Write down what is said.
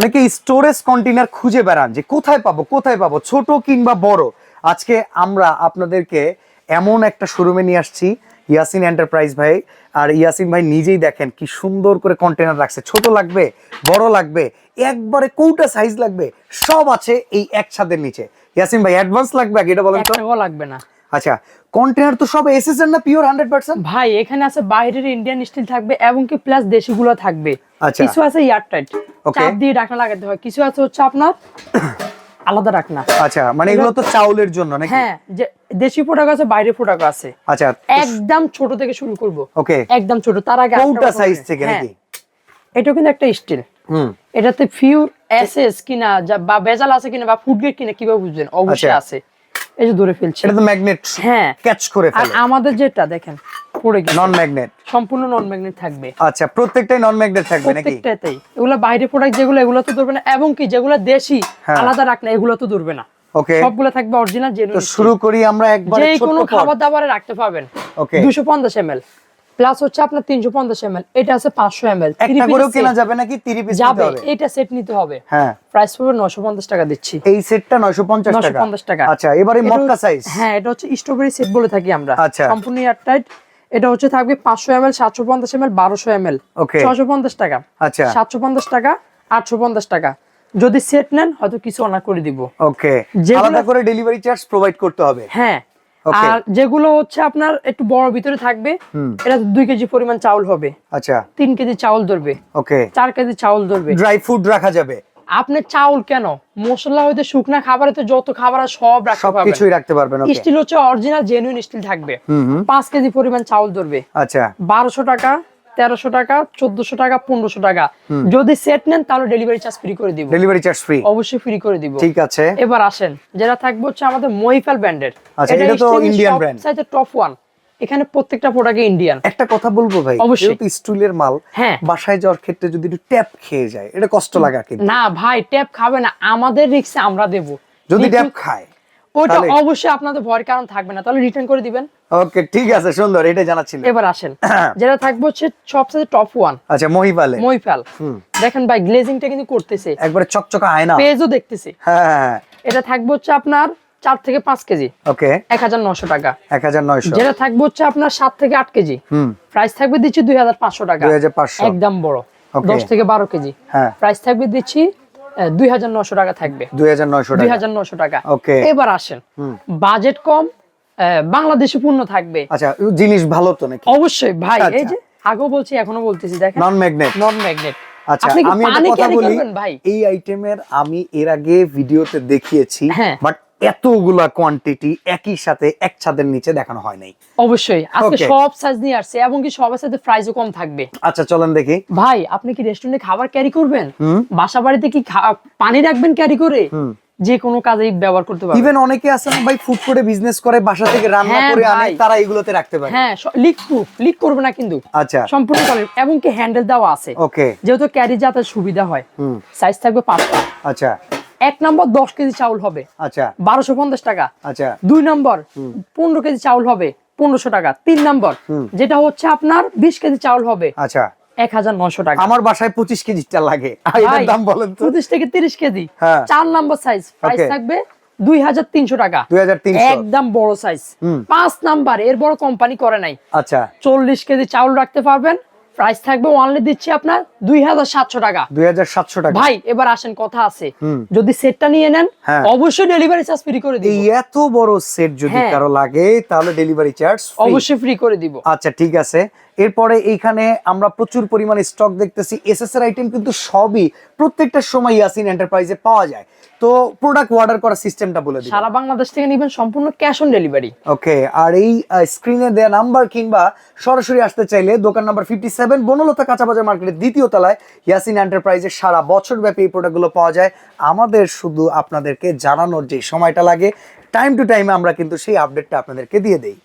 অনেকে storage container খুঁজে বেড়ান যে কোথায় পাবো কোথায় পাবো ছোট কিংবা বড়। আজকে আমরা আপনাদেরকে এমন একটা শোরুমে নিয়ে আসছি ইয়াসিন এন্টারপ্রাইজ ভাই। আর ইয়াসিন ভাই নিজেই দেখেন কি সুন্দর করে কন্টেনার রাখছে। ছোট লাগবে বড় লাগবে একবারে কোনটা সাইজ লাগবে সব আছে এই এক ছাদের নিচে। ইয়াসিন ভাই অ্যাডভান্স লাগবে আগে এটা বলেন তো? লাগবে না। আচ্ছা কন্টেনার তো সব এসএস এর না পিওর হান্ড্রেড পার্সেন্ট ভাই এখানে আছে বাইরের ইন্ডিয়ান স্টিল থাকবে এবং কি প্লাস দেশিগুলো থাকবে। আচ্ছা। কিছু আছে ইয়ার টাইট Okay. চাপ দিয়ে ঢাকনা লাগাতে হয়। কিছু আছে হচ্ছে আপনার আলাদা আচ্ছা মানে এগুলো তো চাউলের জন্য নাকি? হ্যাঁ যে দেশি প্রোডাক্ট আছে প্রোডাক্ট আছে। আচ্ছা একদম ছোট থেকে শুরু করব। ওকে একদম ছোট তার আগে কোনটা সাইজ থেকে হ্যাঁ, নাকি? এটাও কিন্তু একটা স্টিল হুম। এটাতে ফিউর এসএস কিনা বা বেজাল আছে কিনা বা ফুড গ্রেড কিনা কীভাবে বুঝবেন? অবশ্যই আচ্ছা। আছে। এই যে ধরে ফেলছি। এটা তো ম্যাগনেট হ্যাঁ। ক্যাচ করে আর ফেলে। আমাদের যেটা দেখেন পড়ে গেছে। নন ম্যাগনেট সম্পূর্ণ নন ম্যাগনেট থাকবে। আচ্ছা প্রত্যেকটাই নন ম্যাগনেট থাকবে নাকি? প্রত্যেকটাতেই। এগুলো বাইরে প্রোডাক্ট যেগুলো এগুলো তো ধরবে না। এবং কি যেগুলো দেশি হ্যাঁ। আলাদা রাখ না এগুলো তো ধরবে না। ওকে। সবগুলো থাকবে অরিজিনাল জেনুইন তো শুরু করি আমরা একবারে যে ছোট্ট কোনো খাবার। দাবারে রাখতে পারবেন। ওকে। দুশো পঞ্চাশ এম এল প্লাস হচ্ছে আপনার তিনশো পঞ্চাশ এম এটা আছে পাঁচশো এম এল একটা করেও কেনা যাবে নাকি? 30 পিস যাবে। এটা সেট নিতে হবে। হ্যাঁ। প্রাইস পড়বে নশো পঞ্চাশ টাকা দিচ্ছি। এই সেটটা 950 টাকা। 950 টাকা। আচ্ছা এবারে মটকা সাইজ হ্যাঁ এটা হচ্ছে স্ট্রবেরি সেট বলে থাকি আমরা। আচ্ছা। সম্পূর্ণ এয়ারটাইট এটা হচ্ছে থাকবে পাঁচশো এম এল সাতশো পঞ্চাশ এম এল বারোশো এম এল ছশো পঞ্চাশ টাকা। আচ্ছা। সাতশো পঞ্চাশ টাকা আটশো পঞ্চাশ টাকা। যদি সেট নেন হয়তো কিছু অনার করে দিব। ওকে যেগুলো- আলাদা করে ডেলিভারি চার্জ প্রোভাইড করতে হবে। হ্যাঁ. আর যেগুলো হচ্ছে আপনার একটু বড় ভিতরে থাকবে এটা দুই কেজি পরিমাণ চাউল হবে। আচ্ছা। তিন কেজি চাউল ধরবে। ওকে চার কেজি চাউল ধরবে। ড্রাই ফুড রাখা যাবে। আপনি চাউল কেন? মশলা হইতে শুকনা খাবারে তো যত খাবার সব রাখতে পারবেন। সবকিছুই রাখতে পারবেন ওকে স্টিল হচ্ছে অরিজিনাল জেনুইন স্টিল থাকবে। হুম হুম। কেজি পরিমাণ চাউল ধরবে। আচ্ছা। বারোশো টাকা তেরোশো টাকা চোদ্দশো টাকা পনেরোশো টাকা। যদি সেট নেন তাহলে ডেলিভারি চার্জ ফ্রি করে দিব। ডেলিভারি চার্জ ফ্রি অবশ্যই ফ্রি করে দিব। ঠিক আছে। এবার আসেন যেটা থাকবে হচ্ছে আমাদের মহিফাল ব্র্যান্ডের আচ্ছা, এটা তো Indian brand। টপ ওয়ান এখানে প্রত্যেকটা প্রোডাক্টে ইন্ডিয়ান একটা কথা বলব ভাই অবশ্যই। স্টুলের মাল হ্যাঁ। বাসায় যাওয়ার ক্ষেত্রে যদি একটু ট্যাপ খেয়ে যায় এটা কষ্ট লাগা কিন্তু। না ভাই ট্যাপ খাবে না আমাদের রিক্সে আমরা দেব। যদি ট্যাপ খায় ওটা অবশ্যই আপনাদের ভয়ের কারণ থাকবে না তাহলে রিটার্ন করে দিবেন। ওকে ঠিক আছে সুন্দর এটা জানাচ্ছিলেন এবার আসেন। যেটা থাকবে হচ্ছে সবচেয়ে টপ ওয়ান আচ্ছা মহিপালে। মহিফাল হুম। দেখেন ভাই গ্লেজিংটা কিন্তু করতেছে। একবারে চকচকা আয়না। পেজও দেখতেছে। হ্যাঁ হ্যাঁ। এটা থাকবে হচ্ছে আপনার চার থেকে পাঁচ কেজি। ওকে। এক হাজার নশো টাকা। এক হাজার নয়শো। যেটা থাকবে হচ্ছে আপনার সাত থেকে আট কেজি। হুম। প্রাইস থাকবে দিচ্ছি দুই হাজার পাঁচশো টাকা। দুই হাজার পাঁচশো। একদম বড়। দশ থেকে বারো কেজি। হ্যাঁ। প্রাইস থাকবে দিচ্ছি দুই হাজার নশো টাকা থাকবে। দুই হাজার নয়শো দুই হাজার নশো টাকা। Okay. এবার আসেন। বাজেট কম বাংলাদেশি পণ্য থাকবে। আচ্ছা জিনিস ভালো তো নাকি? অবশ্যই ভাই। এই আচ্ছা। যে আগেও বলছি এখনও বলতেছি দেখেন। নন ম্যাগনেট নন ম্যাগনেট আচ্ছা আমি একটা কথা বলি এই আইটেমের আমি এর আগে ভিডিওতে দেখিয়েছি হ্যাঁ। বাট এতগুলা কোয়ান্টিটি একই সাথে এক ছাদের নিচে দেখানো হয় নাই। অবশ্যই। আজকে সব সাইজ নিয়ে আসছে এবং কি সবার সাথে প্রাইসও কম থাকবে। আচ্ছা চলেন দেখি। ভাই আপনি কি রেস্টুরেন্টে খাবার ক্যারি করবেন? বাসা বাড়িতে কি পানি রাখবেন ক্যারি করে? যে কোনো কাজেই ব্যবহার করতে পারবেন। ইভেন অনেকে আছে না ভাই ফুড করে বিজনেস করে বাসা থেকে রান্না হ্যাঁ করে আনে তারা এগুলোতে রাখতে পারে। হ্যাঁ লিক প্রুফ লিক করবে না কিন্তু। আচ্ছা। সম্পূর্ণ solid। এবং কি হ্যান্ডেল দেওয়া আছে। ওকে যেহেতু ক্যারি যাতে সুবিধা হয়। সাইজ থাকবে পাঁচটা। আচ্ছা। এক নম্বর দশ কেজি চাউল হবে। আচ্ছা। বারোশো পঞ্চাশ টাকা। আচ্ছা। দুই নম্বর পনেরো কেজি চাউল হবে পনেরোশো টাকা। তিন নম্বর যেটা হচ্ছে আপনার বিশ কেজি চাউল হবে আচ্ছা। এক হাজার টাকা। আমার বাসায় পঁচিশ কেজিটা লাগে। দাম বলেন পঁচিশ থেকে তিরিশ কেজি। হ্যাঁ। চার নম্বর সাইজ প্রাইস থাকবে দুই হাজার তিনশো টাকা। একদম বড় সাইজ পাঁচ নাম্বার এর বড় কোম্পানি করে নাই। আচ্ছা। চল্লিশ কেজি চাউল রাখতে পারবেন। প্রাইস থাকবে অনলি দিচ্ছি আপনার দুই হাজার সাতশো টাকা। দুই হাজার সাতশো টাকা। ভাই এবার আসেন কথা আছে। যদি সেটটা নিয়ে নেন হ্যাঁ। অবশ্যই ডেলিভারি চার্জ ফ্রি করে দিই এত বড় সেট যদি হ্যাঁ। কারও লাগে তাহলে ডেলিভারি চার্জ অবশ্যই ফ্রি করে দিব। আচ্ছা ঠিক আছে। এরপরে এইখানে আমরা প্রচুর পরিমাণে স্টক দেখতেছি। এসএস এর আইটেম কিন্তু সবই প্রত্যেকটা সময় ইয়াসিন এন্টারপ্রাইজে পাওয়া যায়। তো প্রোডাক্ট অর্ডার করার সিস্টেমটা বলে দিন সারা বাংলাদেশ থেকে নিবেন সম্পূর্ণ ক্যাশ অন ডেলিভারি ওকে আর এই স্ক্রিনে দেয়া নাম্বার কিংবা সরাসরি আসতে চাইলে দোকান নাম্বার ফিফটি সেভেন বনলতা কাঁচাবাজার মার্কেটের দ্বিতীয় তলায় ইয়াসিন এন্টারপ্রাইজে সারা বছর ব্যাপী এই প্রোডাক্টগুলো পাওয়া যায়। আমাদের শুধু আপনাদেরকে জানানোর যে সময়টা লাগে টাইম টু টাইমে আমরা কিন্তু সেই আপডেটটা আপনাদেরকে দিয়ে দেই।